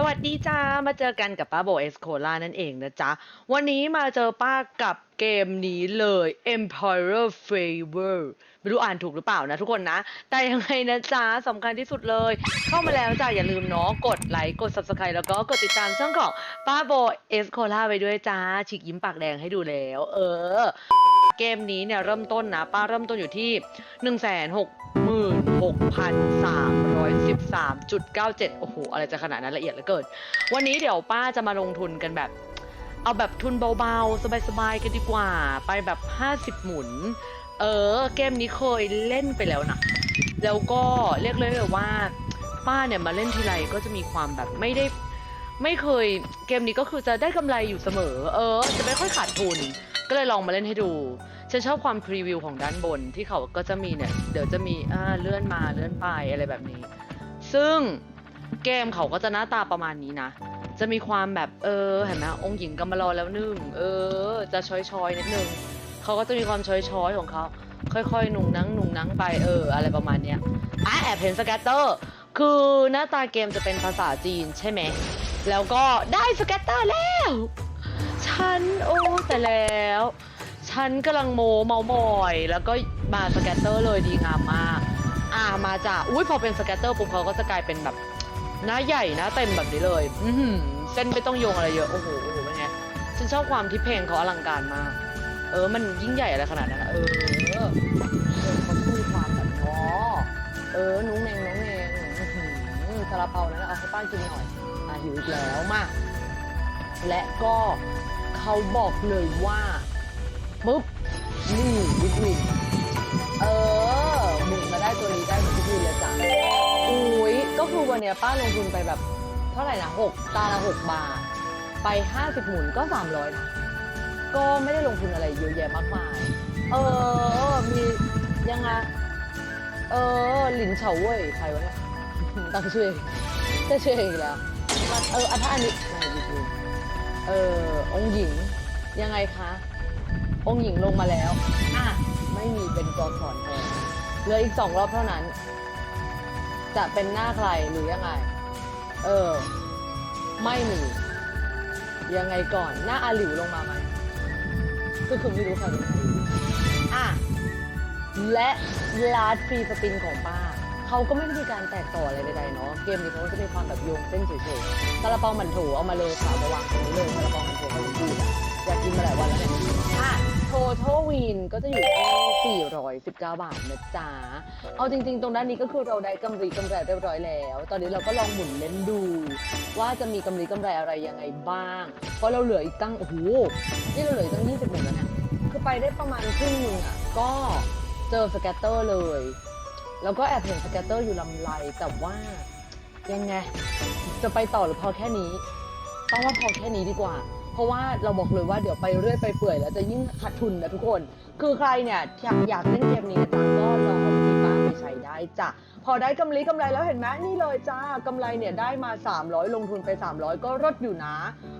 สวัสดีจ้า มาเจอกันกับป้าโบเอสโคลานั่นเองนะจ๊ะ วันนี้มาเจอป้ากับเกมนี้เลย Empire Favor ไม่รู้อ่านถูกหรือเปล่านะทุกคนนะ แต่ยังไงนะจ๊ะสำคัญที่สุดเลย เข้ามาแล้วจ้ะอย่าลืมเนาะกดไลค์กด Subscribe แล้วก็กดติดตามช่องของป้าโบเอสโคลาไปด้วยจ้าฉีกยิ้มปากแดงให้ดูแล้ว เออ เกมนี้เนี่ยเริ่มต้นนะ ป้าเริ่มต้นอยู่ที่ 1 6 6 3 1 3 9 7 โอ้โห อะไรจะขนาดนั้นละเอียดเหลือเกิน วันนี้เดี๋ยวป้าจะมาลงทุนกันแบบ เอาแบบทุนเบาๆ สบายๆ กันดีกว่า ไปแบบ 50 หมุน เออ เกมนี้เคยเล่นไปแล้วนะ แล้วก็เรียกเลยเลยว่าป้าเนี่ยมาเล่นทีไรก็จะมีความแบบไม่ได้ ไม่เคยเกมนี้ก็คือจะได้กำไรอยู่เสมอ เออ จะไม่ค่อยขาดทุน ก็เลยลองมาเล่นให้ดู ฉันชอบความพรีวิวของด้านบนที่เขาก็จะมีเนี่ย เดี๋ยวจะมีอ่าเลื่อนมาเลื่อนไปอะไรแบบนี้ ซึ่งเกมเขาก็จะหน้าตาประมาณนี้นะ จะมีความแบบเออเห็นไหมองค์หญิงกำมารอแล้วนึ่งเออ จะชอยชอยนิดนึงเขาก็จะมีความชอยชอยของเขาค่อยๆหนุ่งนังหนุ่งนังไปเออ อะไรประมาณเนี้ยอะแอบเห็นสแกตเตอร์คือหน้าตาเกมจะเป็นภาษาจีนใช่ไหมแล้วก็ได้สแกตเตอร์แล้ว ฉันโอ้แต่แล้ว ฉันกำลังโมเมามอย แล้วก็มาสแกตเตอร์เลยดีงามมาก อ่ามาจากอุ้ยพอเป็นสแกตเตอร์ปุ๊บเขาก็จะกลายเป็นแบบหน้าใหญ่หน้าเต็มแบบนี้เลย อือหือเส้นไม่ต้องโยงอะไรเยอะ โอ้โหโอ้โหเป็นไงฉันชอบความที่เพลงเขาอลังการมาก เออ มันยิ่งใหญ่อะไรขนาดนั้นอะเออเออเขาพูดความแบบอ๋อเออนุ้งเนงนุ้งเนงอื้อหือซาลาเปานั้นเอาให้ป้ากินหน่อย อะหิวอีกแล้วมาและก็ เขาบอกเลยว่าปุ๊บนี่วิตวินเออหมุนมาได้ตัวนี้ได้เหมือนทุกวินเลยจ้ะอุ้ยก็คือวันเนี้ยป้าลงทุนไปแบบ เท่าไหร่นะหกตาละหกบาท ไปห้าสิบหมุนก็สามร้อยนะก็ไม่ได้ลงทุนอะไรเยอะแยะมากมาย เออ มียังไงเออหลินเฉาเว่ยใครวะเนี่ยตั้งชื่อเองตั้งชื่อเองอีกแล้ว เออถ้าอันนี้ไม่ดีดี เออองค์หญิงยังไงคะ องค์หญิงลงมาแล้วอะไม่มีเป็นกอขอนแทนเหลืออีกสองรอบเท่านั้น จะเป็นหน้าใครหรือยังไง เออ ไม่มี ยังไงก่อนหน้าอาหลิวลงมาไหมก็คือไม่รู้ใครเป็นใครอะและลาดฟรีสปินของป้า เขาก็ไม่ได้มีการแตกต่ออะไรใดๆเนาะ เกมนี้เขาก็จะมีความแบบโยงเส้นเฉยๆซาลาเปาหมันโถเอามาเลยค่ะมาวางตรงนี้เลยซาลาเปาหมันโถเขาพูดอะอยากกินมาหลายวันแล้วเนี่ยอะโททอวินก็จะอยู่ที่419 บาทนะจ๊ะ เอาจริง ๆ ตรงด้านนี้ก็คือเราได้กำไรกำไรเรียบร้อยแล้ว ตอนนี้เราก็ลองหมุนเล่นดู ว่าจะมีกำไรกำไรอะไรยังไงบ้าง เพราะเราเหลืออีกตั้ง โอ้โห นี่เราเหลืออีกตั้ง 20หมุนแล้วเนี่ยคือไปได้ประมาณครึ่งหนึงอะ ก็เจอสแกตเตอร์เลย แล้วก็แอบเห็นสเกตเตอร์อยู่ลำไรแต่ว่ายังไง จะไปต่อหรือพอแค่นี้ ต้องว่าพอแค่นี้ดีกว่า เพราะว่าเราบอกเลยว่าเดี๋ยวไปเรื่อยไปเปื่อยแล้วจะยิ่งขาดทุนนะทุกคน คือใครเนี่ยอยากอยากเล่นเกมนี้นจังเอาวิธี ไปใช้ได้จ้ะพอได้กำไรกำไรแล้วเห็นไหมนี่เลยจ้ากำไรเนี่ยได้มา 300 ลงทุนไป 300 ก็รดอยู่นะ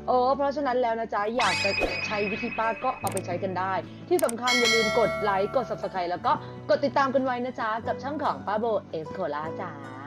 เออเพราะฉะนั้นแล้วนะจ๊ะอยากจะใช้วิธีป้าก็เอาไปใช้กันได้ ที่สำคัญอย่าลืมกดไลค์กด subscribe แล้วก็กดติดตามกันไว้นะจ๊ะกับช่องของป้าโบเอสโคลาจ้า